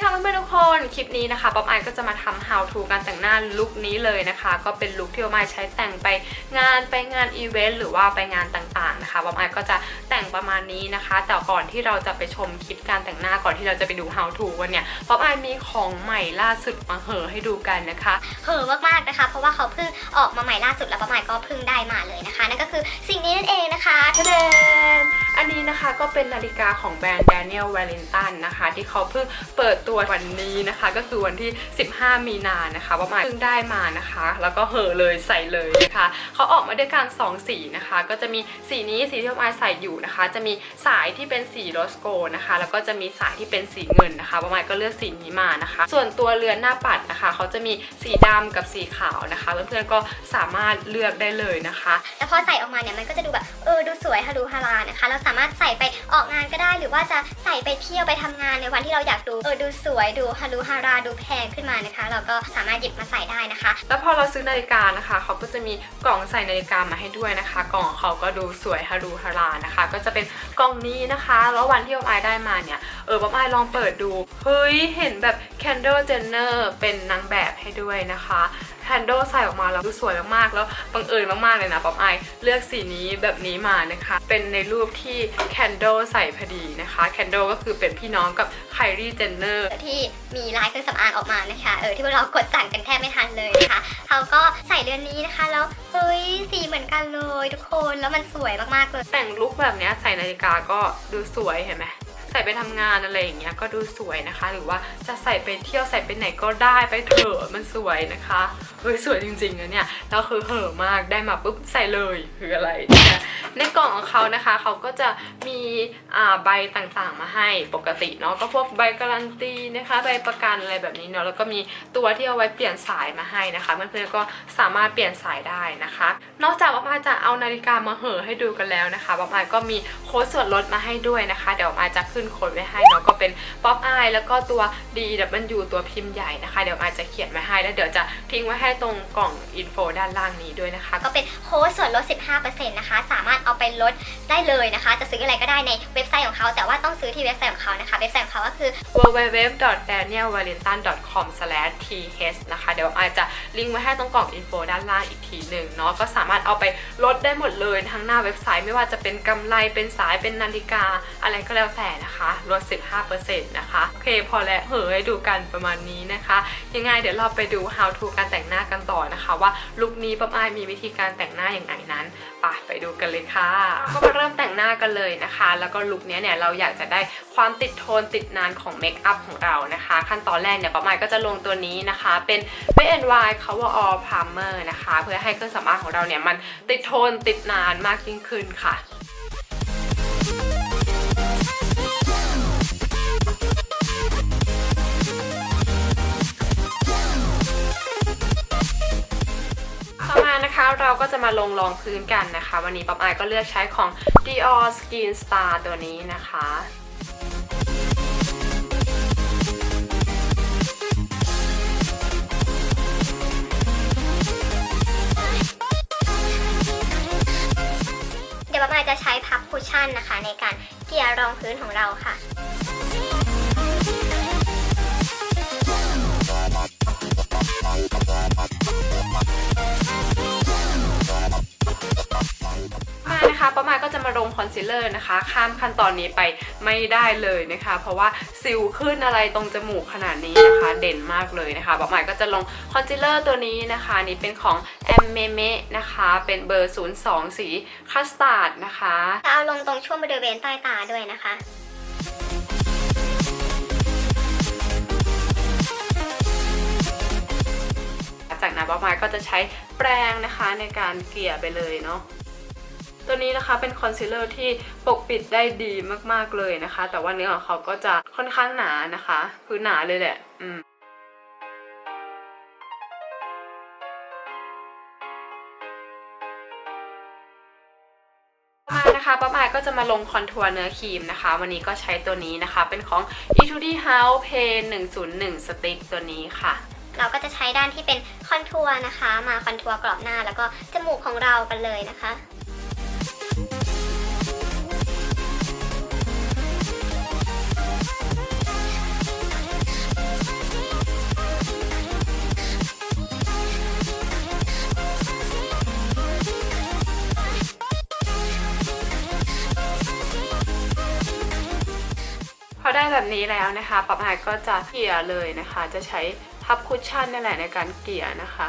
สวัสดีค่ะเพื่อนๆทุกคน คลิปนี้นะคะป๊อปอายก็จะมาทำ how to การแต่งหน้าลุคนี้เลยนะคะ ก็เป็นลุคที่ป๊อปอายใช้แต่งไปงานไปงานอีเวนต์หรือว่าไปงานต่างๆนะคะป๊อปอายก็จะแต่งประมาณนี้นะคะ แต่ก่อนที่เราจะไปชมคลิปการแต่งหน้าก่อนที่เราจะไปดู how to วันเนี่ยป๊อปอายมีของใหม่ล่าสุดมาเหอให้ดูกันนะคะเหอะมากๆนะคะ เพราะว่าเขาเพิ่งออกมาใหม่ล่าสุดแล้วป้าใหม่ก็เพิ่งได้มาเลยนะคะนั่นก็คือสิ่งนี้นั่นเองนะคะทะเดน อันนี้นะคะก็เป็นนาฬิกาของแบรนด์ Daniel Wellington นะคะ ที่เขาเพิ่งเปิดตัววันนี้นะคะ ก็คือวันที่ 15 มีนานะคะประมาณเพิ่งได้มานะคะ แล้วก็เหอเลยใส่เลยนะคะเขาออกมาด้วยกัน2สีนะคะ ก็จะมีสีนี้สีที่ผมายใส่อยู่นะคะ จะมีสายที่เป็นสีโรสโกนะคะ แล้วก็จะมีสายที่เป็นสีเงินนะคะประมาณก็เลือกสีนี้มานะคะ ส่วนตัวเรือนหน้าปัดนะคะเขาจะมีสีดำกับสีขาวนะคะเพื่อนๆก็สามารถเลือกได้เลยนะคะ แล้วพอใส่ออกมาเนี่ยมันก็จะดูแบบเออดูสวยฮารูฮารานะคะเราสามารถใส่ไปออกงานก็ได้ หรือว่าจะใส่ไปเที่ยวไปทำงานในวันที่เราอยากดูเออดูสวยดูฮารูฮาราดูแพงขึ้นมานะคะ เราก็สามารถหยิบมาใส่ได้นะคะ แล้วพอเราซื้อนาฬิกานะคะ เขาก็จะมีกล่องใส่นาฬิกามาให้ด้วยนะคะ กล่องเขาก็ดูสวยฮารูฮารานะคะ ก็จะเป็นกล่องนี้นะคะ แล้ววันที่ป๊อปอายได้มาเนี่ยเออป๊อปอายลองเปิดดูเฮ้ยเห็นแบบ Kendall Jenner เป็นนางแบบให้ด้วยนะคะ น d ด e ใส่ออกมาแล้วดูสวยมากๆ แล้วบังเอิญมากๆเลยนะป๊อปอายเลือกสีนี้แบบนี้มานะคะ เป็นในรูปที่ Kendall ใส่พอดีนะคะ Kendall ก็คือเป็นพี่น้องกับ Kylie Jenner ที่มีลายเครื่องสำอางออกมานะคะเออที่พวกเรากดสั่งกันแทบไม่ทันเลยนะคะเขาก็ใส่เรือนนี้นะคะแล้วเฮ้ยสีเหมือนกันเลยทุกคนแล้วมันสวยมากๆเลยแต่งลุคแบบเนี้ยใส่นาฬิกาก็ดูสวยเห็นไหม ใส่ไปทำงานอะไรอย่างเงี้ยก็ดูสวยนะคะ หรือว่าจะใส่ไปเที่ยวใส่ไปไหนก็ได้ไปเถอะมันสวยนะคะเฮ้ยสวยจริงๆนะเนี่ยแล้วคือเหอะมากได้มาปุ๊บใส่เลยคืออะไรนะคะ ในกล่องของเขานะคะ เขาก็จะมีใบต่างๆมาให้ปกติเนาะก็พวกใบการันตีนะคะ ใบประกันอะไรแบบนี้เนาะแล้วก็มีตัวที่เอาไว้เปลี่ยนสายมาให้นะคะเพื่อนๆก็สามารถเปลี่ยนสายได้นะคะ นอกจากว่ามาจะเอานาฬิกามาเหอให้ดูกันแล้วนะคะป๊อปอายก็มีโค้ดส่วนลดมาให้ด้วยนะคะ เดี๋ยวมาจะขึ้นโค้ดไว้ให้เนาะก็เป็นป๊อปอายแล้วก็ตัว D W ตัวพิมพ์ใหญ่นะคะ เดี๋ยวอาจจะเขียนไว้ให้แล้วเดี๋ยวจะทิ้งไว้ให้ตรงกล่องอินโฟด้านล่างนี้ด้วยนะคะ ก็เป็นโค้ดส่วนลด 15%นะคะ สามารถเอาไปลดได้เลยนะคะ จะซื้ออะไรก็ได้ในเว็บไซต์ของเขา แต่ว่าต้องซื้อที่เว็บไซต์ของเขานะคะ เว็บไซต์ของเขาก็คือ www.danielvalentin.com/th นะคะเดี๋ยวอาจจะลิงก์ไว้ให้ตรงกล่องอินโฟด้านล่างอีกทีหนึ่งเนาะก็สามารถเอาไปลดได้หมดเลยทั้งหน้าเว็บไซต์ไม่ว่าจะเป็นกำไรเป็นสายเป็นนาฬิกา อะไรก็แล้วแต่นะคะลด 15%นะคะโอเคพอแล้วเหอให้ดูกันประมาณนี้นะคะ ยังไงเดี๋ยวเราไปดู how to การแต่งหน้ากันต่อนะคะ ว่าลุคนี้ป๊อปอายมีวิธีการแต่งหน้าอย่างไรนั้นไปไปดูกันเลยค่ะ ก็มาเริ่มแต่งหน้ากันเลยนะคะ แล้วก็ลุคนี้เนี่ยเราอยากจะได้ความติดโทนติดนานของเมคอัพของเรานะคะ ขั้นตอนแรกเนี่ยป๊อปอายก็จะลงตัวนี้นะคะ เป็น b e n y Cover All Primer นะคะ เพื่อให้เครื่องสำอางของเราเนี่ยมันติดโทนติดนานมากยิ่งขึ้นค่ะ นะคะเราก็จะมาลงรองพื้นกันนะคะ วันนี้ป๊อปอายก็เลือกใช้ของ Dior Skin Star ตัวนี้นะคะเดี๋ยวป้าหมายจะใช้พับคุชชั่นนะคะ ในการเกลี่ยรองพื้นของเราค่ะ ป้ามาก็จะมาลงคอนซีลเลอร์นะคะ ข้ามขั้นตอนนี้ไปไม่ได้เลยนะคะ เพราะว่าสิวขึ้นอะไรตรงจมูกขนาดนี้นะคะ เด่นมากเลยนะคะป้ามาก็จะลงคอนซีลเลอร์ตัวนี้นะคะนี่เป็นของ m m m e นะคะเป็นเบอร์ 02 สีคัสตาร์ดนะคะจะเอาลงตรงช่วงบริเวณใต้ตาด้วยนะคะจากนั้นป้ามาก็จะใช้แปรงนะคะในการเกลี่ยไปเลยเนาะ ตัวนี้นะคะเป็นคอนซีลเลอร์ที่ปกปิดได้ดีมากๆเลยนะคะ แต่ว่าเนื้อของเขาก็จะค่อนข้างหนานะคะ คือหนาเลยแหละ อืมานะคะป้าหมายก็จะมาลงคอนทัวร์เนื้อครีมนะคะ วันนี้ก็ใช้ตัวนี้นะคะ เป็นของ Etude House Pain 101 Stick ตัวนี้ค่ะ เราก็จะใช้ด้านที่เป็นคอนทัวร์นะคะ มาคอนทัวร์กรอบหน้าแล้วก็จมูกของเรากันเลยนะคะ ได้แบบนี้แล้วนะคะป๊อปอายก็จะเกลี่ยเลยนะคะ จะใช้พับคุชชั่นนี่แหละในการเกลี่ยนะคะ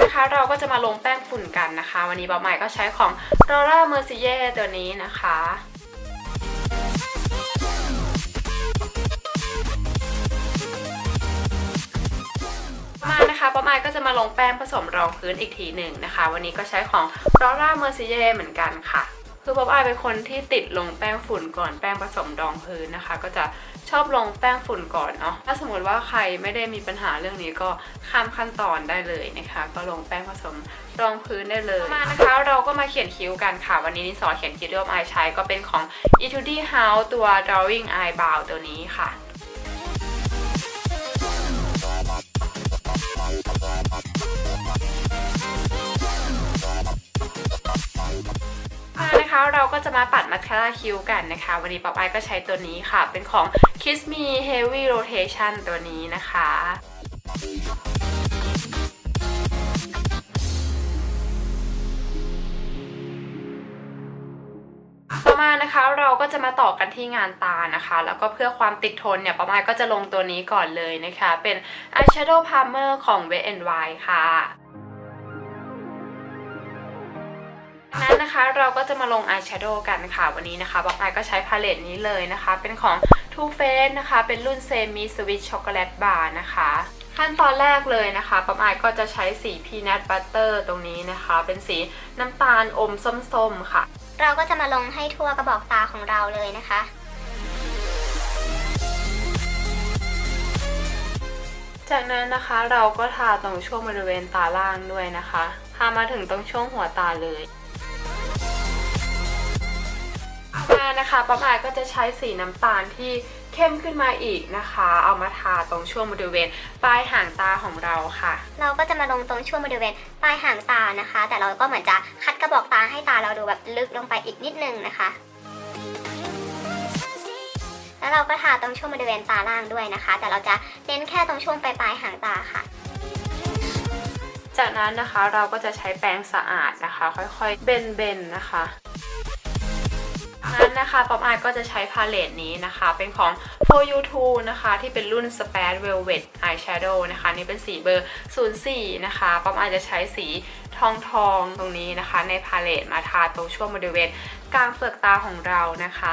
นะคะเราก็จะมาลงแป้งฝุ่นกันนะคะ วันนี้บ๊อบใหม่ก็ใช้ของ Laura Mercier ตัวนี้นะคะ นะคะป๊อปอายก็จะมาลงแป้งผสมรองพื้นอีกทีหนึ่งนะคะ วันนี้ก็ใช้ของ Laura Mercier เหมือนกันค่ะ คือป๊อปอายเป็นคนที่ติดลงแป้งฝุ่นก่อนแป้งผสมรองพื้นนะคะ ก็จะชอบลงแป้งฝุ่นก่อนเนาะถ้าสมมติว่าใครไม่ได้มีปัญหาเรื่องนี้ก็ข้ามขั้นตอนได้เลยนะคะ ก็ลงแป้งผสมรองพื้นได้เลยมานะคะเราก็มาเขียนคิ้วกันค่ะ วันนี้นิสอเขียนคิ้วที่ป๊อปอายใช้ก็เป็นของ Etude House ตัว Drawing Eyebrow ตัวนี้ค่ะ นะคะเราก็จะมาปัดมัสคาร่าคิ้วกันนะคะ วันนี้ป๊อปอายก็ใช้ตัวนี้ค่ะ เป็นของ Kiss Me Heavy Rotation ตัวนี้นะคะ นะคะ เราก็จะมาต่อกันที่งานตานะคะ แล้วก็เพื่อความติดทนเนี่ยป๊อปอายก็จะลงตัวนี้ก่อนเลยนะคะ เป็น Eyeshadow Primer ของ Wet n Wild ค่ะจากนั้นนะคะเราก็จะมาลงอายแชโดว์กันค่ะ วันนี้นะคะบอกอายก็ใช้พาเลตนี้เลยนะคะ เป็นของ Too Faced นะคะ เป็นรุ่นเซมิสวิตช็อกโกแลตบาร์นะคะ ขั้นตอนแรกเลยนะคะป๊อปอายก็จะใช้สีพีนัทบัตเตอร์ตรงนี้นะคะ เป็นสีน้ำตาลอมส้มๆค่ะ เราก็จะมาลงให้ทั่วกระบอกตาของเราเลยนะคะ จากนั้นนะคะเราก็ทาตรงช่วงบริเวณตาล่างด้วยนะคะ ทามาถึงตรงช่วงหัวตาเลย มานะคะป๊อปอายก็จะใช้สีน้ำตาลที่เข้มขึ้นมาอีกนะคะ เอามาทาตรงช่วงบริเวณปลายหางตาของเราค่ะ เราก็จะมาลงตรงช่วงบริเวณปลายหางตานะคะ แต่เราก็เหมือนจะคัดกระบอกตาให้ตาเราดูแบบลึกลงไปอีกนิดนึงนะคะ แล้วเราก็ทาตรงช่วงบริเวณตาล่างด้วยนะคะ แต่เราจะเน้นแค่ตรงช่วงปลายปลายๆหางตาค่ะจากนั้นนะคะเราก็จะใช้แปรงสะอาดนะคะ ค่อยๆ เบนๆนะคะ นะคะป๊อปอายก็จะใช้พาเลตนี้นะคะ เป็นของ For You 2นะคะ ที่เป็นรุ่น Space Velvet Eyeshadow นะคะ นี่เป็นสีเบอร์ 04 นะคะป๊อปอายจะใช้สีทองทองตรงนี้นะคะ ในพาเลตมาทาตรงช่วงบริเวณกลางเปลือกตาของเรานะคะ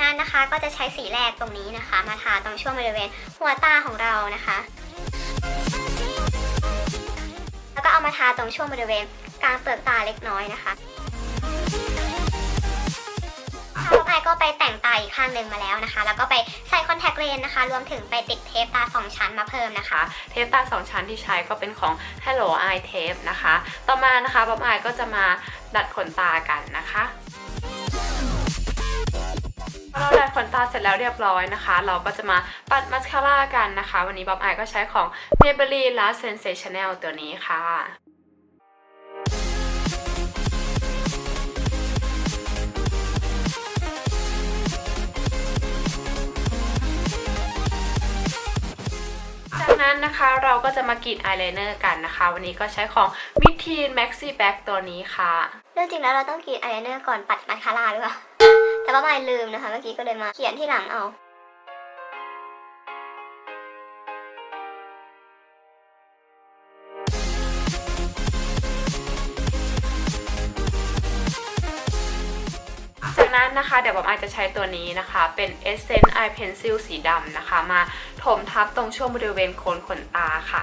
งานนะคะก็จะใช้สีแรกตรงนี้นะคะ มาทาตรงช่วงบริเวณหัวตาของเรานะคะ ก็เอามาทาตรงช่วงบริเวณกลางเปลือกตาเล็กน้อยนะคะทาลงไปก็ไปแต่งตาอีกข้างหนึ่งมาแล้วนะคะ แล้วก็ไปใส่คอนแทคเลนส์นะคะ รวมถึงไปติดเทปตาสองชั้นมาเพิ่มนะคะ เทปตาสองชั้นที่ใช้ก็เป็นของ Hello Eye Tape นะคะ ต่อมานะคะป๊อปอายก็จะมาดัดขนตากันนะคะ เราดัดขนตาเสร็จแล้วเรียบร้อยนะคะ เราก็จะมาปัดมัสคาร่ากันนะคะ วันนี้บ๊อบอายก็ใช้ของ Maybelline Last Sensational ตัวนี้ค่ะจากนั้นนะคะเราก็จะมากรีดอายไลเนอร์กันนะคะ วันนี้ก็ใช้ของ m i t e e n Maxi Back ตัวนี้ค่ะ เรื่องจริงแล้วเราต้องกรีดอายไลเนอร์ก่อนปัดมาคาร่าหรือเปล่า แต่ว่าไม่ลืมนะคะเมื่อกี้ก็เลยมาเขียนที่หลังเอาจากนั้นนะคะเดี๋ยวผมอาจจะใช้ตัวนี้นะคะ เป็น Essence Eye Pencil สีดำนะคะ มาถมทับตรงช่วงบริเวณโคนขนตาค่ะ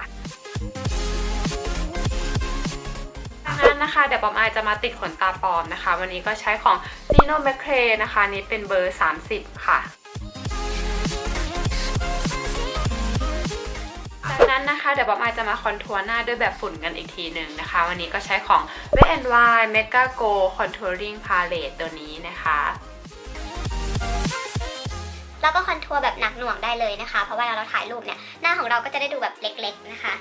นะคะ เดี๋ยวปอมอายจะมาติดขนตาปลอมนะคะ วันนี้ก็ใช้ของ Gino m c c r a นะคะนี้เป็นเบอร์ 30 ค่ะจากนั้นนะคะเดี๋ยวบ๊อบอายจะมาคอนทัวร์หน้าด้วยแบบฝุ่นกันอีกทีหนึ่งนะคะ วันนี้ก็ใช้ของ Wet n Wild Mega Go Contouring Palette ตัวนี้นะคะแล้วก็คอนทัวร์แบบหนักหน่วงได้เลยนะคะ เพราะวลาเราถ่ายรูปเนี่ย หน้าของเราก็จะได้ดูแบบเล็กๆนะคะ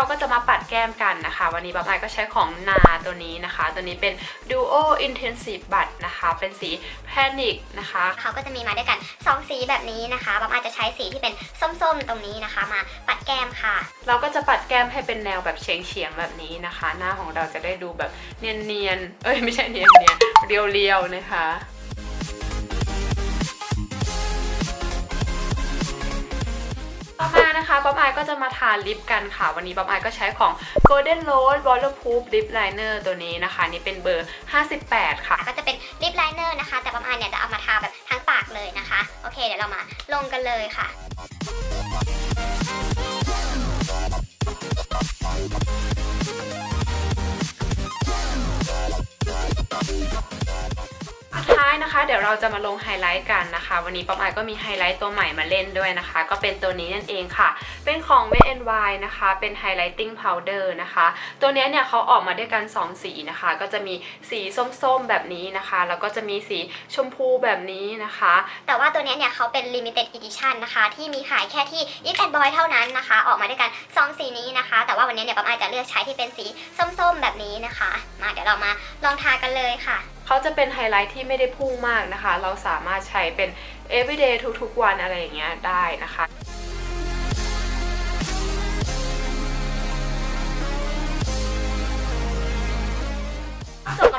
เราก็จะมาปัดแก้มกันนะคะ วันนี้ป๊อปอายก็ใช้ของนาตัวนี้นะคะ ตัวนี้เป็น Duo Intensive Butt นะคะ เป็นสี Panic นะคะเขาก็จะมีมาด้วยกัน 2 สีแบบนี้นะคะบอมอาจจะใช้สีที่เป็นส้มๆตรงนี้นะคะ มาปัดแก้มค่ะ เราก็จะปัดแก้มให้เป็นแนวแบบเฉียงเฉียงๆแบบนี้นะคะ หน้าของเราจะได้ดูแบบเนียนๆเอ้ยไม่ใช่เนียนเนียนๆเรียวๆนะคะ ต่อมานะคะป๊อปอายก็จะมาทาลิปกันค่ะ วันนี้ป๊อปอายก็ใช้ของ Golden Rose Waterproof Lip Liner ตัวนี้นะคะ นี่เป็นเบอร์ 58 ค่ะ ก็จะเป็นลิปไลเนอร์นะคะ แต่บอปอายเนี่ยจะเอามาทาแบบทั้งปากเลยนะคะ โอเค เดี๋ยวเรามาลงกันเลยค่ะ ท้ายนะคะ เดี๋ยวเราจะมาลงไฮไลท์กันนะคะ วันนี้ป๊อปอายก็มีไฮไลท์ตัวใหม่มาเล่นด้วยนะคะ ก็เป็นตัวนี้นั่นเองค่ะ เป็นของ w n y นะคะ เป็น Highlighting Powder นะคะ ตัวนี้เนี่ยเขาออกมาด้วยกัน 2 สีนะคะ ก็จะมีสีส้มๆแบบนี้นะคะ แล้วก็จะมีสีชมพูแบบนี้นะคะ แต่ว่าตัวนี้เนี่ยเขาเป็น limited edition นะคะ ที่มีขายแค่ที่ If and Boy เท่านั้นนะคะ ออกมาด้วยกัน 2 สีนี้นะคะ แต่ว่าวันนี้เนี่ยป๊อปอายจะเลือกใช้ที่เป็นสีส้มๆแบบนี้นะคะ มาเดี๋ยวเรามาลองทากันเลยค่ะ เขาจะเป็นไฮไลท์ที่ไม่ได้พุ่งมากนะคะ เราสามารถใช้เป็น everyday ทุกๆวันอะไรอย่างเงี้ยได้นะคะ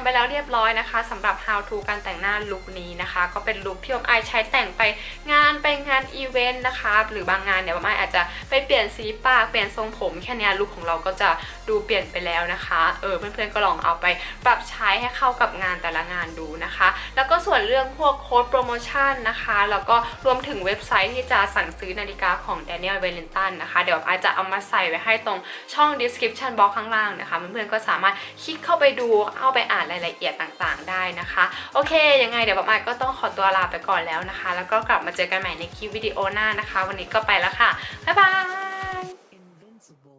ไปแล้วเรียบร้อยนะคะสำหรับ how to การแต่งหน้าลุคนี้นะคะ ก็เป็นลุคที่ผมไอใช้แต่งไปงานไปงานอีเวนต์นะคะ หรือบางงานเนี่ยผมไออาจจะไปเปลี่ยนสีปากเปลี่ยนทรงผมแค่นี้ลุคของเราก็จะดูเปลี่ยนไปแล้วนะคะเออเพื่อนๆก็ลองเอาไปปรับใช้ให้เข้ากับงานแต่ละงานดูนะคะ แล้วก็ส่วนเรื่องพวกโค้ดโปรโมชั่นนะคะ แล้วก็รวมถึงเว็บไซต์ที่จะสั่งซื้อนาฬิกาของ Daniel Wellington นะคะ เดี๋ยวอาจจะเอามาใส่ไว้ให้ตรงช่อง description box ข้างล่างนะคะ เพื่อนๆก็สามารถคลิกเข้าไปดูเอาไปอ่านรายละเอียดต่างๆ ได้นะคะ โอเค ยังไงเดี๋ยวป๊อปอาก็ต้องขอตัวลาไปก่อนแล้วนะคะ แล้วก็กลับมาเจอกันใหม่ในคลิปวิดีโอหน้านะคะ วันนี้ก็ไปแล้วค่ะ บ๊ายบาย